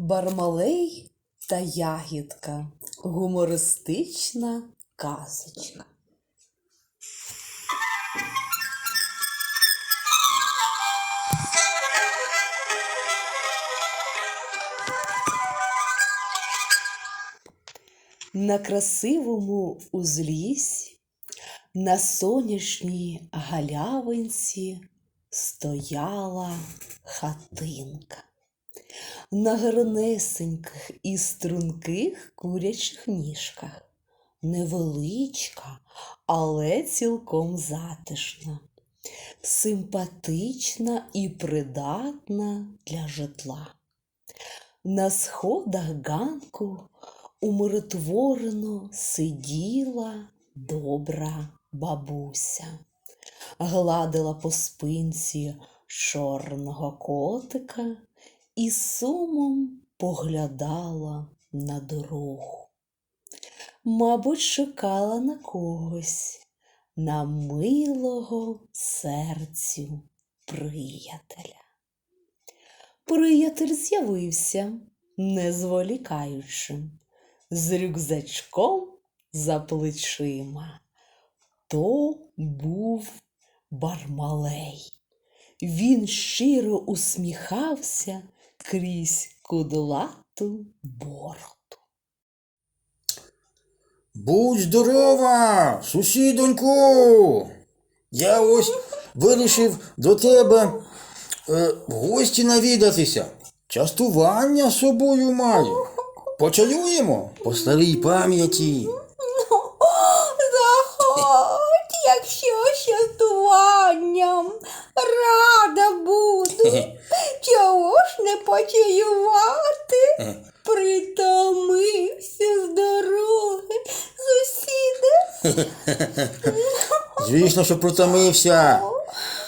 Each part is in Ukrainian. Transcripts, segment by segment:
Бармалей та ягідка. Гумористична казочка. На красивому узліссі, на сонячній галявинці стояла хатинка. На гарнесеньких і струнких курячих ніжках. Невеличка, але цілком затишна, симпатична і придатна для житла. На сходах ганку умиротворено сиділа добра бабуся, гладила по спинці чорного котика і сумом поглядала на дорогу. Мабуть, шукала на когось, на милого серцю приятеля. Приятель з'явився, не зволікаючи, з рюкзачком за плечима. То був Бармалей. Він щиро усміхався крізь кудлату бороду. Будь здорова, сусідоньку. Я ось вирішив до тебе е, в гості навідатися. Частування з собою маю. Почаюємо по старій пам'яті. Заходь, якщо частуванням рада буду. Чого ж не почаювати? Притомився з дороги, сусіде. Звісно, що протомився.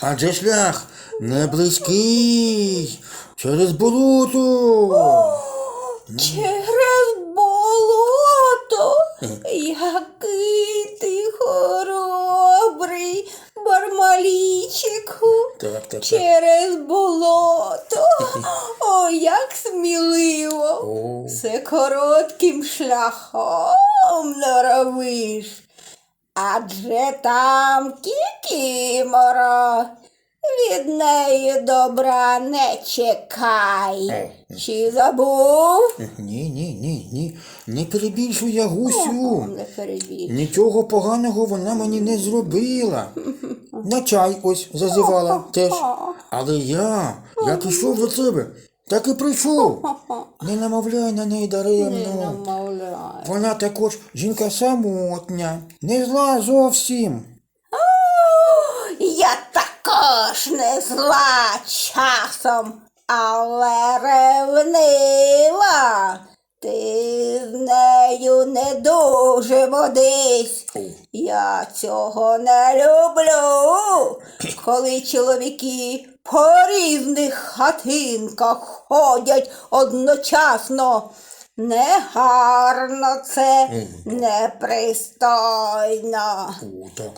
Адже шлях не близький. Через болото. Через болото. Який ти хоробрий, бармалічику. Так, так, так. Через болото. О, як сміливо. О. Все коротким шляхом норовиш. Адже там кікімора. Від неї добра не чекай. Е. Чи забув? Ні, ні, ні, ні. Не перебільшуй я гусю. Не перебіг. Нічого поганого вона мені не зробила. На чай ось зазивала теж. Але я, як ішов до тебе, так і прийшов. Не намовляй на неї Не даремно. намовляй. Вона також жінка самотня, не зла зовсім. Я також не зла часом, але ревнива. Ти з нею не дуже водись. Я цього не люблю, коли чоловіки по різних хатинках ходять одночасно. Негарно це, непристойно. О, так.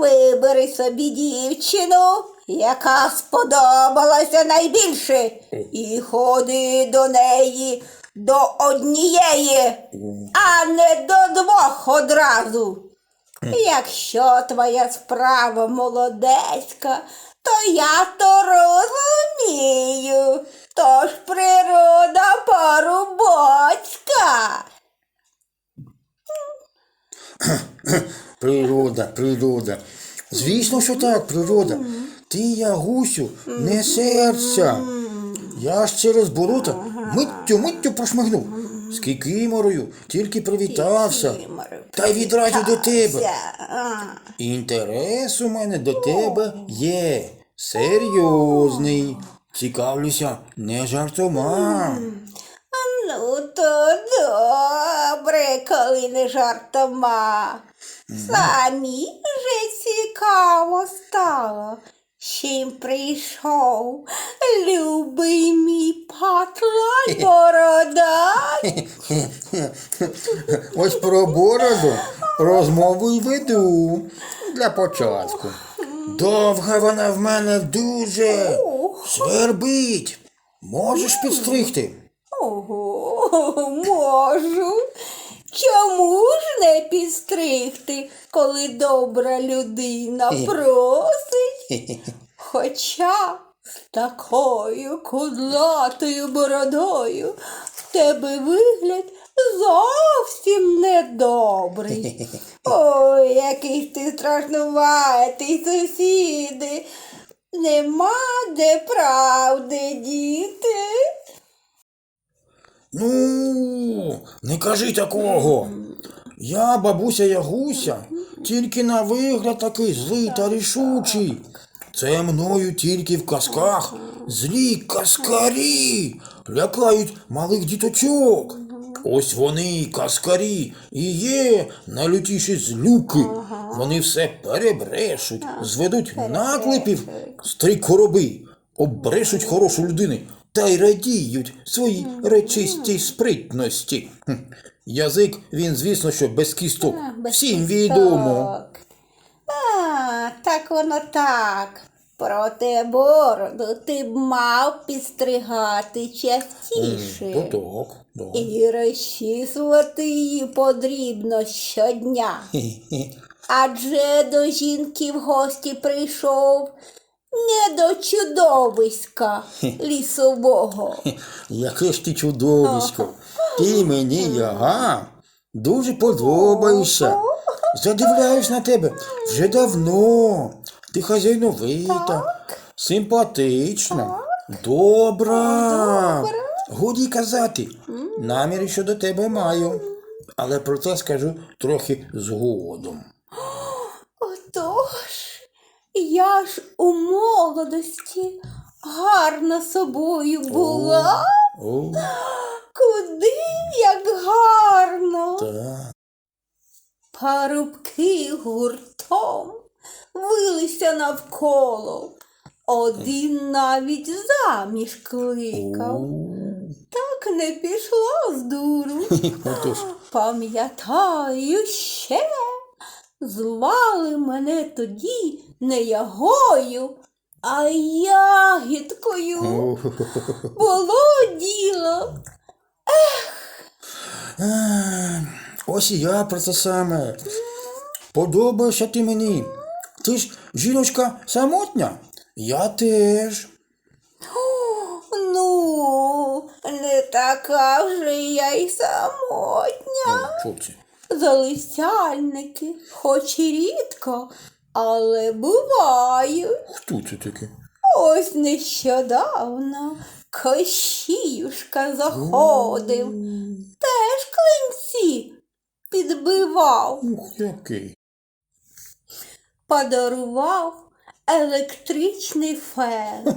Вибери собі дівчину, яка сподобалася найбільше, і ходи до неї до однієї, а не до двох одразу. Якщо твоя справа молодецька, то я то розумію. Тож природа парубоцька. Природа, природа. Звісно, що так, природа. Ти, я, гусю, не серця. Я ж через болото миттю, миттю прошмигнув. З кікиморою тільки привітався. Та й відразу до тебе. Інтерес у мене до тебе є. Серйозний. Цікавлюся не жартома. Ну, то добре, коли не жартома. Самі вже цікаво стало. Чим прийшов любий мій патлай бородай. Ось про бороду розмову й веду для початку. Довга вона в мене дуже свербить. Можеш підстригти? Ого, можу. Чому ж не підстригти, коли добра людина просить? Хоча з такою кудлатою бородою в тебе вигляд зовсім недобрий. Ой, який ти страшнуватий, сусіди. Нема де правди, діти. Ну, не кажи такого. Я, бабуся Ягуся, тільки на вигляд такий злий та рішучий. Це мною тільки в казках злі каскарі лякають малих діточок. Ось вони, каскарі, і є найлютіші злюки. Вони все перебрешуть, зведуть наклепів з три короби, оббрешуть хорошу людину та й радіють своїй речистій спритності. Хм. Язик він, звісно, що без кісток. Всім відомо. А, так воно так. Проте бороду ти б мав підстригати частіше. То так, да. І розчісувати її потрібно щодня. Адже до жінки в гості прийшов не до чудовиська лісового. Яке ж ти чудовисько. Ти мені, яга, дуже подобаєшся. Задивляюсь на тебе вже давно. Ти хазяйновита, симпатична, добра. Годі казати, наміри щодо тебе маю. Але про це скажу трохи згодом. Отож, я ж у молодості гарна собою була. О, Куди як гарно. так. Парубки гуртом вилися навколо. Один навіть заміж кликав. Так не пішло з дуру. Отож. Пам'ятаю ще, звали мене тоді не ягою, а ягідкою. О, Було діло. Е, Ось і я про це саме. Подобаєшся ти мені. Ти ж жіночка самотня. Я теж. Ну, не така вже я й самотня. Що це? Залисяльники, хоч і рідко, але бувають. Хто це таке? Ось нещодавно Кощіюшка заходив, теж клинці підбивав, Ух, який. подарував електричний фен.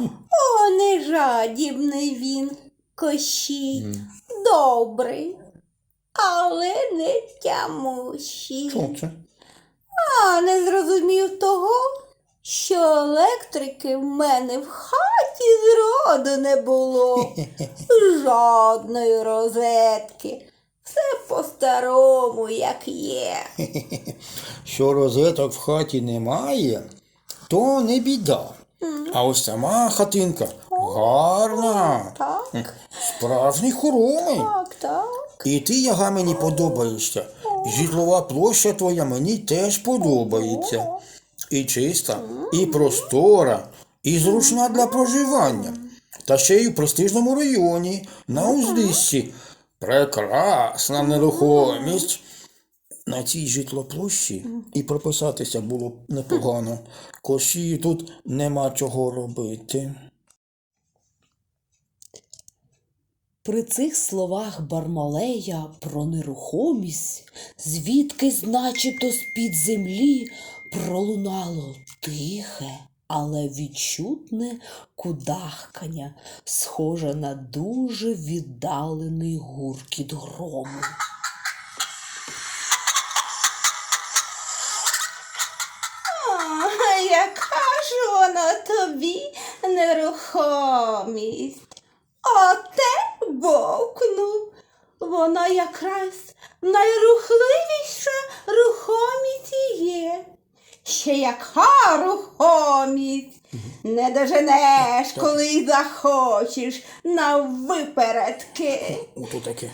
О, не жадібний він, Кощій, добрий, але не тямущий. Що це? А не зрозумів того, що електрики в мене в хаті зроду не було. Жодної розетки. Все по-старому, як є. Що розеток в хаті немає, то не біда. А ось сама хатинка гарна, Так, справжній хоромий. так, так. І ти, яга, мені подобаєшся. Житлова площа твоя мені теж подобається. І чиста, і простора, і зручна для проживання. Та ще й у престижному районі, на узліссі. Прекрасна нерухомість. На цій житлоплощі і прописатися було б непогано. Коші тут нема чого робити. При цих словах Бармалея про нерухомість, звідкись, начебто з-під землі, пролунало тихе, але відчутне кудахкання, схоже на дуже віддалений гуркіт грому. А, яка ж вона тобі нерухомість? Оте бовкнув. Вона якраз найрухливіша рухомість є. ще яка рухомість. Не доженеш, коли захочеш на випередки. Ото таке.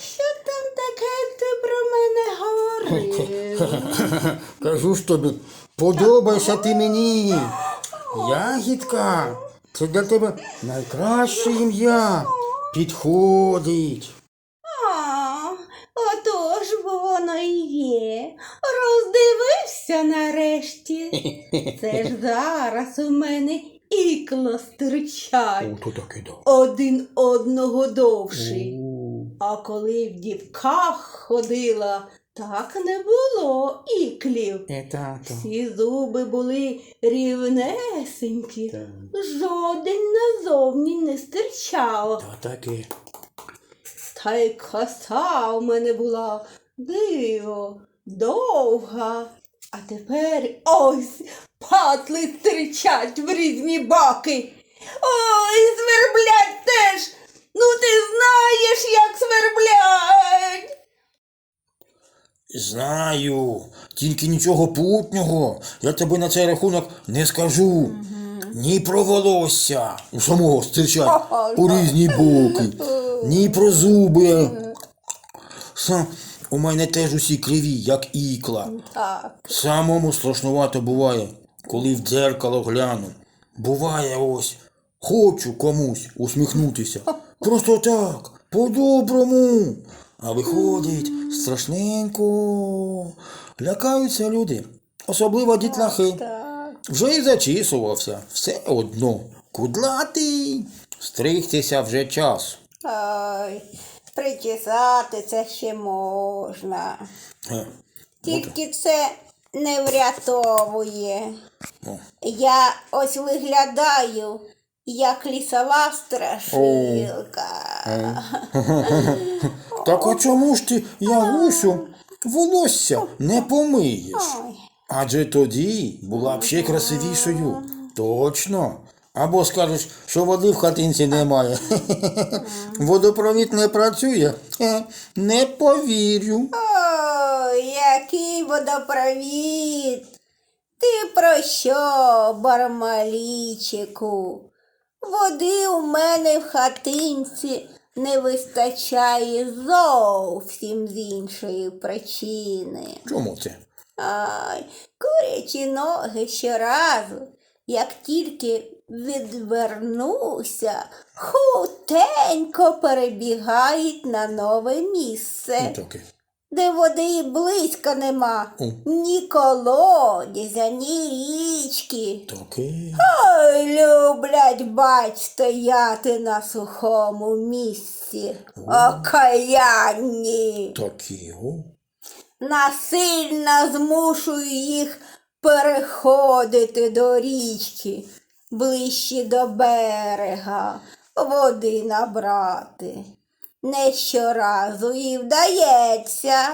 Що там таке ти про мене говорив? Кажу ж тобі, подобайся ти мені. Ягідка, це для тебе найкраще ім'я. Підходить. А, отож воно і є. Роздивився нарешті. Це ж зараз у мене ікло стирчать. Ото таке да. Один одного довший. А коли в дівках ходила, так не було іклів. Ета, то. Всі зуби були рівнесенькі, Так. жоден назовні не стирчав. Та таке. Та й коса у мене була диво, довга. А тепер ось патли стирчать в різні боки. Ой, сверблять теж. Ну ти знаєш, як сверблять. Знаю, тільки нічого путнього. Я тобі на цей рахунок не скажу. Ні про волосся у самого стирчать у різні боки, ні про зуби. Сам у мене теж усі криві, як ікла. Так. Самому страшнувато буває, коли в дзеркало гляну. Буває ось, хочу комусь усміхнутися. Просто так, по-доброму. А виходить страшненько. Лякаються люди, особливо дітлахи. Вже й зачісувався, все одно. Кудлатий. Стригтися вже час. Ой, причесати це ще можна. Е, Тільки це не врятовує. о. Я ось виглядаю, як лісова страшилка. Так а чому ж ти, Ягусю, волосся не помиєш? Адже тоді була б ще красивішою. Точно. Або скажеш, що води в хатинці немає. Водопровід не працює. Не повірю. Ой, який водопровід. Ти про що, бармалічику? Води у мене в хатинці не вистачає зовсім з іншої причини. Чому це? Ай, курячі ноги щоразу, як тільки відвернуся, хутенько перебігають на нове місце, Ну. Де води і близько нема, О. ні колодязя, ні річки. Таке. Ой, люблять бать стояти на сухому місці, окаянні. Такі, о. насильно змушую їх переходити до річки, ближче до берега, води набрати. Не щоразу і вдається,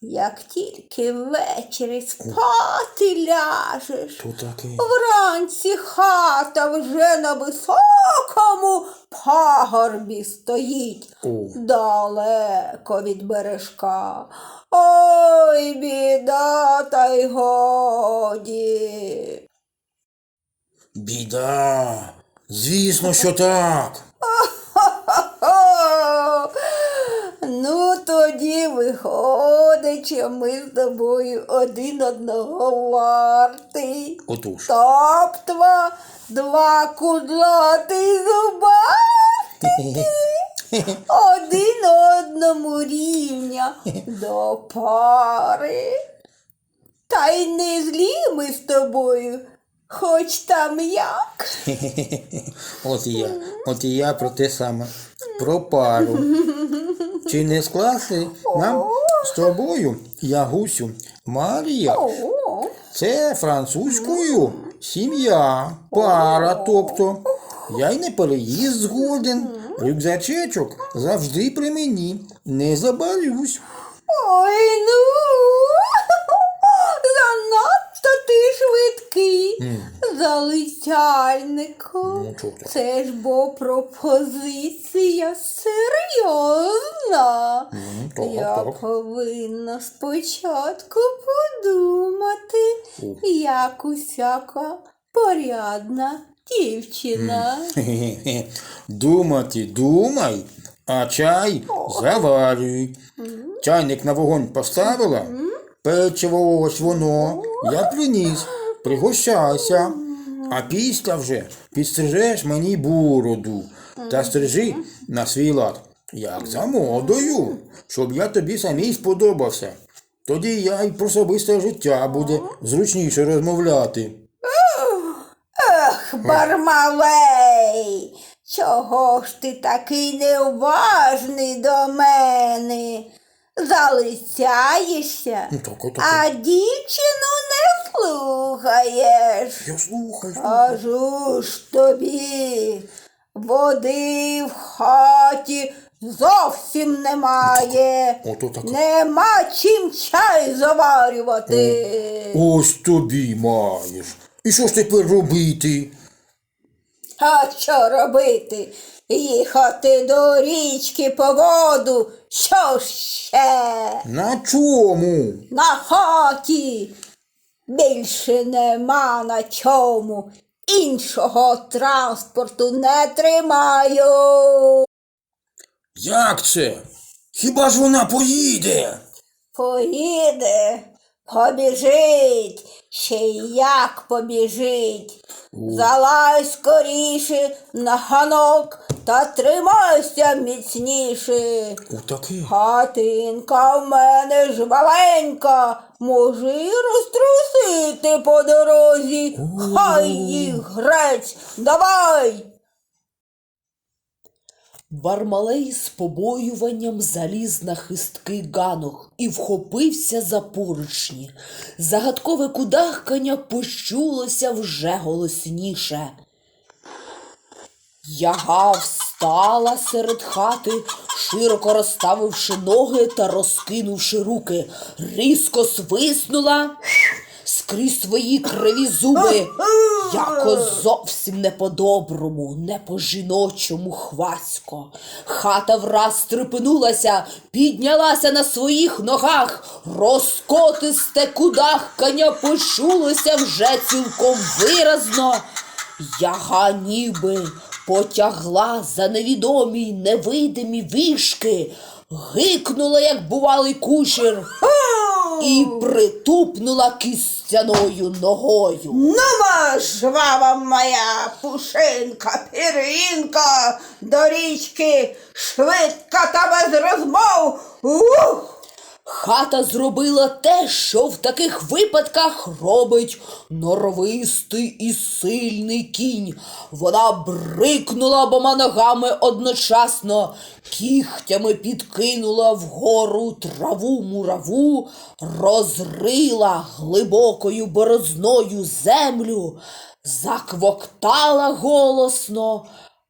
як тільки ввечері спати ляжеш. Вранці хата вже на високому пагорбі стоїть О. далеко від бережка. Ой, біда, та й годі. Біда. Звісно, що так. Виходить, що ми з тобою один одного вартий. Отож. Тобто два кудлати зубати один одному рівня до пари. Та й не злі ми з тобою, хоч там як. От і я. От і я про те саме. Про пару. Чи не скласти нам з тобою, Ягусю, Марія? Це французькою сім'я, пара, тобто. Я й не переїзд згоден. Рюкзачечок завжди при мені. Не забарюсь. Ой, ну. Ти залицяльнику. Ну. Це ж бо пропозиція серйозна. Ну, Я повинна спочатку подумати, як усяка порядна дівчина. Думати, думай, а чай заварюй. Чайник на вогонь поставила, печиво ось воно, я приніс, пригощайся. А після вже підстрижеш мені бороду та стрижи на свій лад, як за модою, щоб я тобі самій сподобався. Тоді я й про особисте життя буде зручніше розмовляти. Ах, Бармалей, чого ж ти такий неуважний до мене? Залицяєшся, Ну, а дівчину не слухаєш. Я слухаю. Кажу ж тобі, води в хаті зовсім немає. Ото так. Нема чим чай заварювати. Ось тобі маєш. І що ж тепер робити? А що робити? Їхати до річки по воду. Що ще? На чому? На хаті. Більше нема на чому. Іншого транспорту не тримаю. Як це? Хіба ж вона поїде? Поїде, побіжить, ще й як побіжить. Залазь скоріше на ганок та тримайся міцніше. Отаке. Хатинка в мене ж маленька, може й розтрусити по дорозі. Хай їх грець, давай. Бармалей з побоюванням заліз на хистки ганок і вхопився за поручні. Загадкове кудахкання почулося вже голосніше. Яга встала серед хати, широко розставивши ноги та розкинувши руки, різко свиснула скрізь свої криві зуби, якось зовсім не по-доброму, не по-жіночому хвасько. Хата враз стрепенулася, піднялася на своїх ногах, розкотисте кудахкання почулося вже цілком виразно. Яга ніби потягла за невідомі невидимі вішки, гикнула, як бувалий кучер, і притупнула кістяною ногою. Нума, жвава моя пушинка, піринка, до річки, швидка та без розмов. Ух! Хата зробила те, що в таких випадках робить норовистий і сильний кінь. Вона брикнула обома ногами одночасно, кігтями підкинула вгору траву мураву, розрила глибокою борозною землю, заквоктала голосно,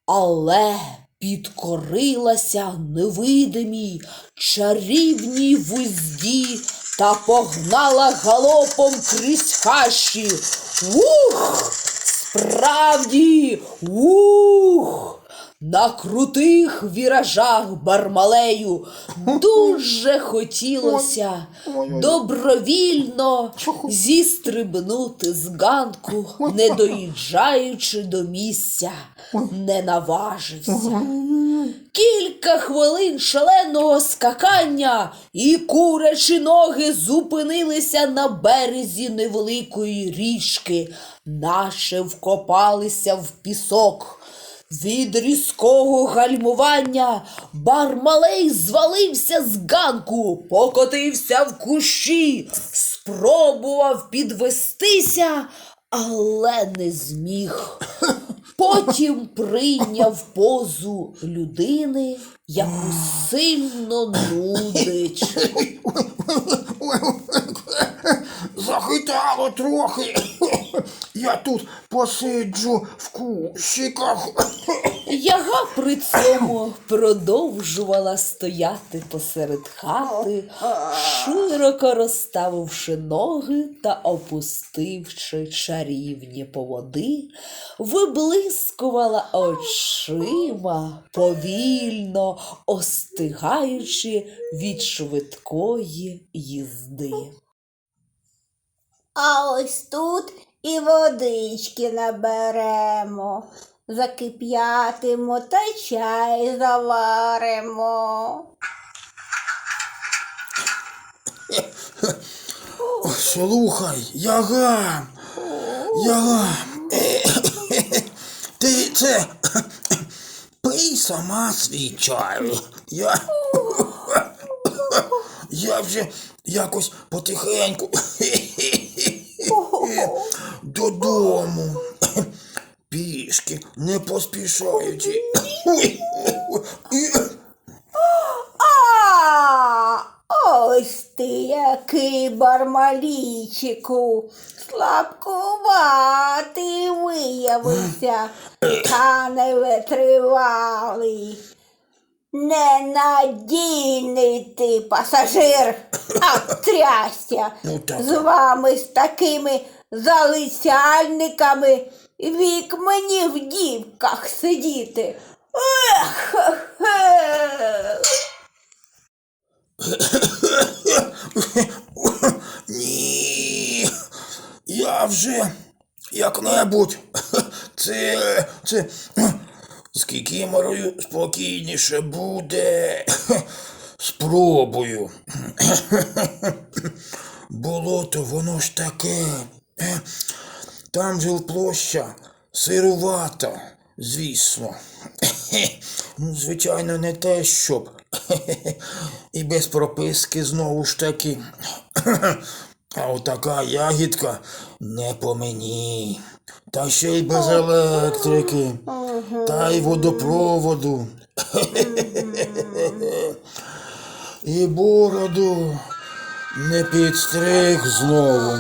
але підкорилася невидимій чарівній вузді та погнала галопом крізь хащі. Ух! Справді, ух! На крутих віражах Бармалею дуже хотілося добровільно зістрибнути з ганку, не доїжджаючи до місця, не наважився. Кілька хвилин шаленого скакання, і курячі ноги зупинилися на березі невеликої річки, наче вкопалися в пісок. Від різкого гальмування Бармалей звалився з ганку, покотився в кущі, спробував підвестися, але не зміг. Потім прийняв позу людини, яку сильно нудить. захитало трохи. Я тут посиджу в кущиках. Яга при цьому продовжувала стояти посеред хати, широко розставивши ноги та опустивши чарівні поводи, виблискувала очима, повільно остигаючи від швидкої їзди. А ось тут і водички наберемо, закип'ятимо та чай заваримо. Слухай, яга. Яга. Ти це. Пий сама свій чай. Я. Я вже якось потихеньку. Додому. Пішки, не поспішаючи. А, ось ти який бармалійчику, слабкуватий виявився, та не витривалий. Ненадійний ти пасажир, а трястя. Ну, так. З вами з такими залицяльниками вік мені в дівках сидіти. Ех. Ні. Я вже як-небудь. Це. це. З кікіморою спокійніше буде. Спробую. Болото, воно ж таке. Там жилплоща сирувата, звісно. Ну, звичайно, не те, щоб. І без прописки знову ж таки. А отака ягідка не по мені. Та ще й без електрики, та й водопроводу. І бороду не підстриг знову.